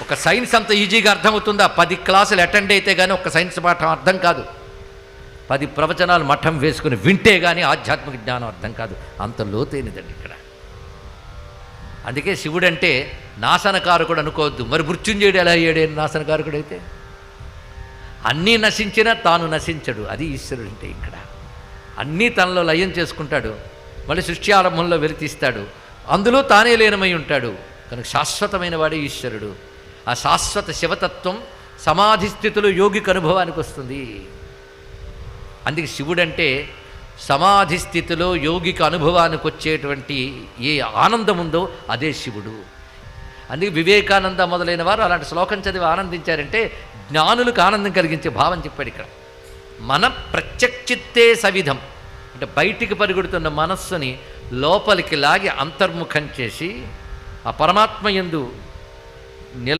ఒక సైన్స్ అంత ఈజీగా అర్థమవుతుందా? పది క్లాసులు అటెండ్ అయితే కానీ ఒక సైన్స్ పాఠం అర్థం కాదు. పది ప్రవచనాలు మఠం వేసుకుని వింటే కానీ ఆధ్యాత్మిక జ్ఞానం అర్థం కాదు. అంత లోతైనదండి ఇక్కడ. అందుకే శివుడు అంటే నాశనకారకుడు అనుకోవద్దు. మరి మృత్యుంజయుడు ఎలా అయ్యాడే? నాశనకారకుడు అయితే? అన్నీ నశించినా తాను నశించడు. అది ఈశ్వరుడు అంటే ఇక్కడ. అన్నీ తనలో లయం చేసుకుంటాడు. మళ్ళీ సృష్టి ఆరంభంలో వెలితీస్తాడు. అందులో తానే లీనమై ఉంటాడు. కనుక శాశ్వతమైన వాడే ఈశ్వరుడు. ఆ శాశ్వత శివతత్వం సమాధి స్థితిలో యోగికి అనుభవానికి వస్తుంది. అందుకే శివుడంటే సమాధి స్థితిలో యోగికి అనుభవానికి వచ్చేటువంటి ఏ ఆనందం ఉందో అదే శివుడు. అందుకే వివేకానంద మొదలైన వారు అలాంటి శ్లోకం చదివి ఆనందించారంటే జ్ఞానులకు ఆనందం కలిగించే భావం చెప్పాడు ఇక్కడ. మన ప్రత్యక్షిత్తే సవిధం. అంటే బయటికి పరిగెడుతున్న మనస్సుని లోపలికి లాగి అంతర్ముఖం చేసి ఆ పరమాత్మ యందు